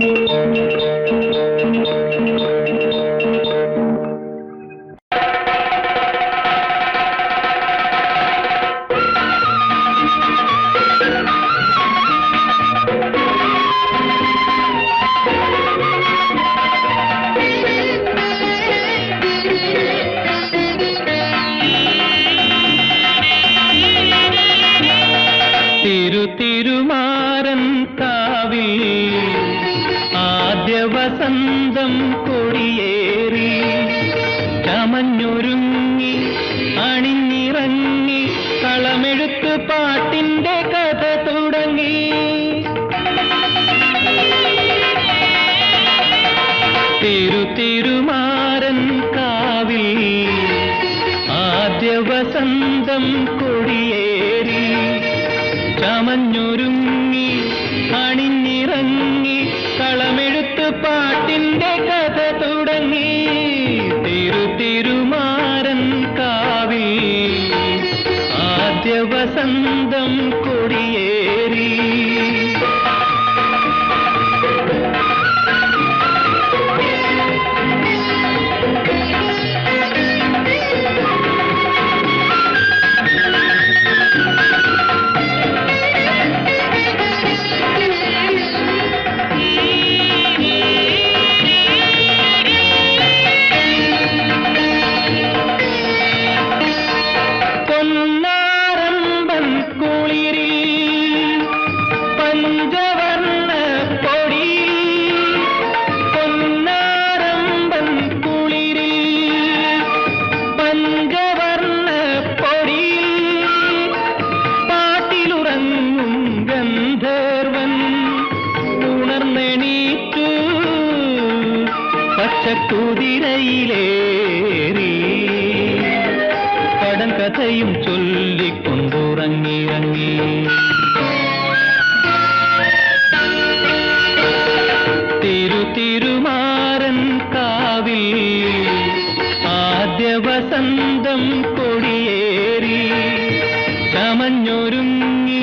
തിരു വസന്തം കൊടിയേറി ചമഞ്ഞൊരുങ്ങി അണിഞ്ഞിറങ്ങി കളമെഴുത്ത് പാട്ടിന്റെ കഥ തുടങ്ങി. തിരു തിരുമാരൻ കാവിൽ ആദ്യ വസന്തം കൊടിയേറി ചമഞ്ഞൊരുങ്ങി അണിഞ്ഞിറങ്ങി കളമെഴുത്ത് പാട്ടിന്റെ വസന്തം പച്ചക്കുതിരയിലേറി കടൻ കഥയും ചൊല്ലിക്കൊണ്ടുറങ്ങിയിറങ്ങി തിരു തിരുമാരൻ കാവിൽ ആദ്യ വസന്തം കൊടിയേറി. ചമഞ്ഞൊരുങ്ങി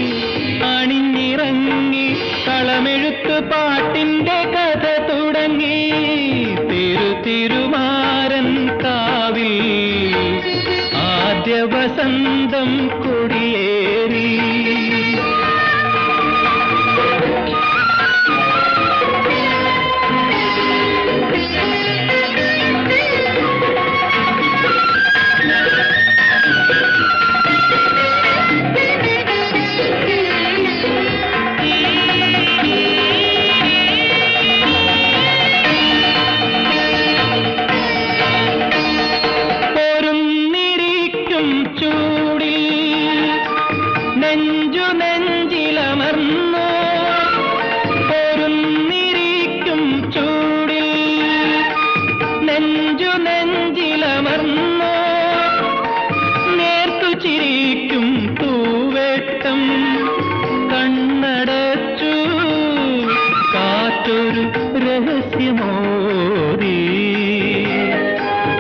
അണിഞ്ഞിറങ്ങി കളമെഴുത്ത് പാട്ടിന്റെ ആദ്യ വസന്തം കൊടിയേറി. രഹസ്യമോദി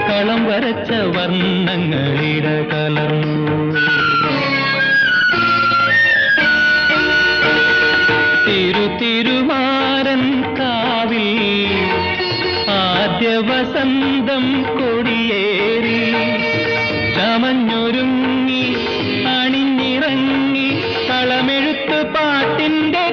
കളം വരച്ച വർണങ്ങളിട കലർന്നു. തിരു തിരുമാരൻ കാവിൽ ആദ്യ വസന്തം കൊടിയേറി. ചമഞ്ഞൊരുങ്ങി അണിഞ്ഞിറങ്ങി കളമെഴുത്ത് പാട്ടിന്റെ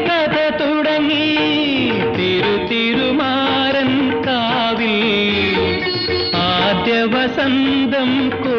കാവിൽ ആദ്യ വസന്തം കൊടിയേ